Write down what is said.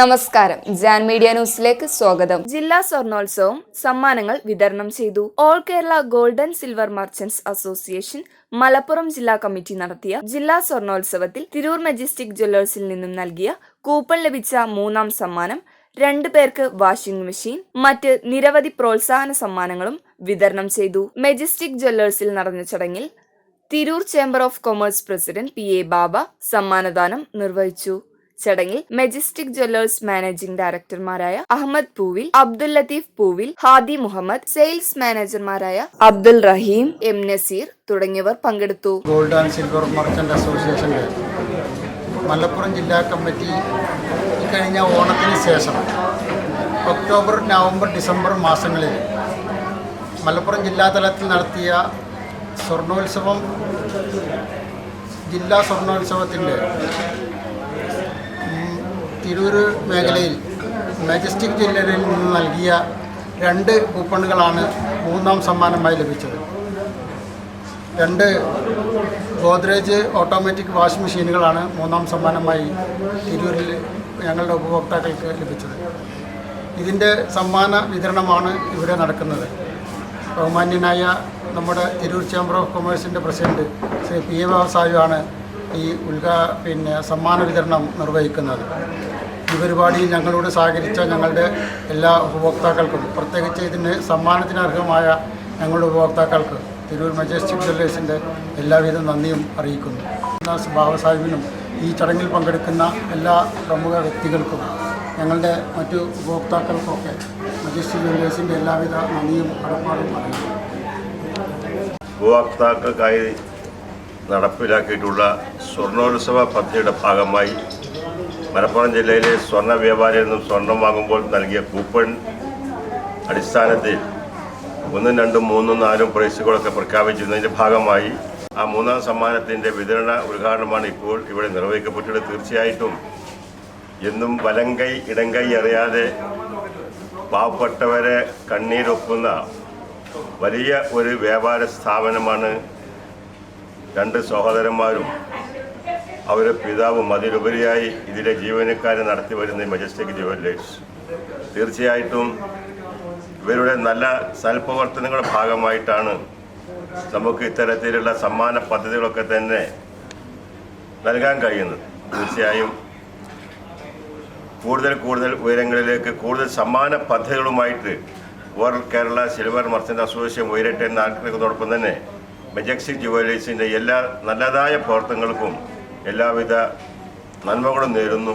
നമസ്കാരം. ജാൻ മീഡിയ ന്യൂസിലേക്ക് സ്വാഗതം. ജില്ലാ സ്വർണോത്സവം സമ്മാനങ്ങൾ വിതരണം ചെയ്തു. All Kerala golden silver merchants association Malappuram ജില്ലാ കമ്മിറ്റി നടത്തിയ ജില്ലാ സ്വർണോത്സവത്തിൽ തിരൂർ മജിസ്റ്റിക് ജ്വല്ലേഴ്സിൽ നിന്നും നൽകിയ കൂപ്പൺ ലഭിച്ച മൂന്നാം സമ്മാനം രണ്ടു പേർക്ക് വാഷിംഗ് മെഷീൻ മറ്റ് നിരവധി പ്രോത്സാഹന സമ്മാനങ്ങളും വിതരണം ചെയ്തു. മെജിസ്റ്റിക് ജ്വല്ലേഴ്സിൽ നടന്ന ചടങ്ങിൽ Tirur chamber of commerce president P A Baba സമ്മാനദാനം നിർവഹിച്ചു. ചടങ്ങിൽ മെജസ്റ്റിക് ജ്വല്ലേഴ്സ് മാനേജിംഗ് ഡയറക്ടർമാരായ അഹമ്മദ് പൂവിൽ അബ്ദുൽ ലത്തീഫ് പൂവിൽ ഹാദി മുഹമ്മദ് സെയിൽസ് മാനേജർമാരായ അബ്ദുൽ റഹീം എം നസീർ തുടങ്ങിയവർ പങ്കെടുത്തു. Gold and silver merchant association Malappuram ജില്ലാ കമ്മിറ്റി കഴിഞ്ഞ ഓണത്തിന് ശേഷം ഒക്ടോബർ നവംബർ ഡിസംബർ മാസങ്ങളിൽ മലപ്പുറം ജില്ലാതലത്തിൽ നടത്തിയ സ്വർണോത്സവം ജില്ലാ സ്വർണോത്സവത്തിന്റെ തിരൂർ മേഖലയിൽ മജസ്റ്റിക് ജില്ലയിൽ നിന്ന് നൽകിയ രണ്ട് കൂപ്പണുകളാണ് മൂന്നാം സമ്മാനമായി ലഭിച്ചത്. രണ്ട് ഗോദ്രേജ് ഓട്ടോമാറ്റിക് വാഷിംഗ് മെഷീനുകളാണ് മൂന്നാം സമ്മാനമായി തിരൂരിൽ ഞങ്ങളുടെ ഉപഭോക്താക്കൾക്ക് ലഭിച്ചത്. ഇതിന്റെ സമ്മാന വിതരണമാണ് ഇവിടെ നടക്കുന്നത്. ബഹുമാന്യനായ നമ്മുടെ തിരൂർ ചേംബർ ഓഫ് കൊമേഴ്സിന്റെ പ്രസിഡന്റ് ശ്രീ പി എ വ്യവസായമാണ് ഈ ഉദ്ഘാ പിന്നെ സമ്മാന വിതരണം നിർവഹിക്കുന്നത്. ഈ പരിപാടിയിൽ ഞങ്ങളോട് സഹകരിച്ച ഞങ്ങളുടെ എല്ലാ ഉപഭോക്താക്കൾക്കും പ്രത്യേകിച്ച് ഇതിന് സമ്മാനത്തിന് അർഹമായ ഞങ്ങളുടെ ഉപഭോക്താക്കൾക്ക് തിരൂർ മജസ്റ്റിക് ജ്വല്ലേഴ്സിന്റെ എല്ലാവിധ നന്ദിയും അറിയിക്കുന്നു. ബാബ സാഹിബിനും ഈ ചടങ്ങിൽ പങ്കെടുക്കുന്ന എല്ലാ പ്രമുഖ വ്യക്തികൾക്കും ഞങ്ങളുടെ മറ്റു ഉപഭോക്താക്കൾക്കൊക്കെ മജസ്റ്റിക് ജ്വല്ലേഴ്സിന്റെ എല്ലാവിധ നന്ദിയും കടപ്പാടും അറിയിക്കുന്നു. ഉപഭോക്താക്കൾക്കായി നടപ്പിലാക്കിയിട്ടുള്ള സ്വർണോത്സവ പദ്ധതിയുടെ ഭാഗമായി മലപ്പുറം ജില്ലയിലെ സ്വർണ വ്യാപാരിയിൽ നിന്നും സ്വർണം വാങ്ങുമ്പോൾ നൽകിയ കൂപ്പൺ അടിസ്ഥാനത്തിൽ ഒന്നും രണ്ടും മൂന്നും നാലും പ്രൈസുകളൊക്കെ പ്രഖ്യാപിച്ചിരുന്നതിന്റെ ഭാഗമായി ആ മൂന്നാം സമ്മാനത്തിന്റെ വിതരണ ഉദ്ഘാടനമാണ് ഇപ്പോൾ ഇവിടെ നിർവഹിക്കപ്പെട്ടത്. തീർച്ചയായിട്ടും എന്നും വലങ്കൈ ഇടങ്കൈ അറിയാതെ പാവപ്പെട്ടവരെ കണ്ണീരൊപ്പുന്ന വലിയ ഒരു വ്യാപാര സ്ഥാപനമാണ് രണ്ട് സഹോദരന്മാരും അവരുടെ പിതാവും അതിലുപരിയായി ഇതിലെ ജീവനക്കാരെ നടത്തി വരുന്ന മജസ്റ്റിക് ജുവല്ലേഴ്സ് തീർച്ചയായിട്ടും ഇവരുടെ നല്ല സൽപ്രവർത്തനങ്ങളുടെ ഭാഗമായിട്ടാണ് നമുക്ക് ഇത്തരത്തിലുള്ള സമ്മാന പദ്ധതികളൊക്കെ തന്നെ നൽകാൻ കഴിയുന്നത്. തീർച്ചയായും കൂടുതൽ കൂടുതൽ ഉയരങ്ങളിലേക്ക് കൂടുതൽ സമ്മാന പദ്ധതികളുമായിട്ട് world Kerala silver merchant association ഉയരട്ടെ എന്ന് ആഗ്രഹിക്കുന്നതോടൊപ്പം തന്നെ മെജക്സി ജുവലേഴ്സിന്റെ എല്ലാ നല്ലതായ പ്രവർത്തനങ്ങൾക്കും എല്ലാവിധ നന്മകളും നേരുന്നു.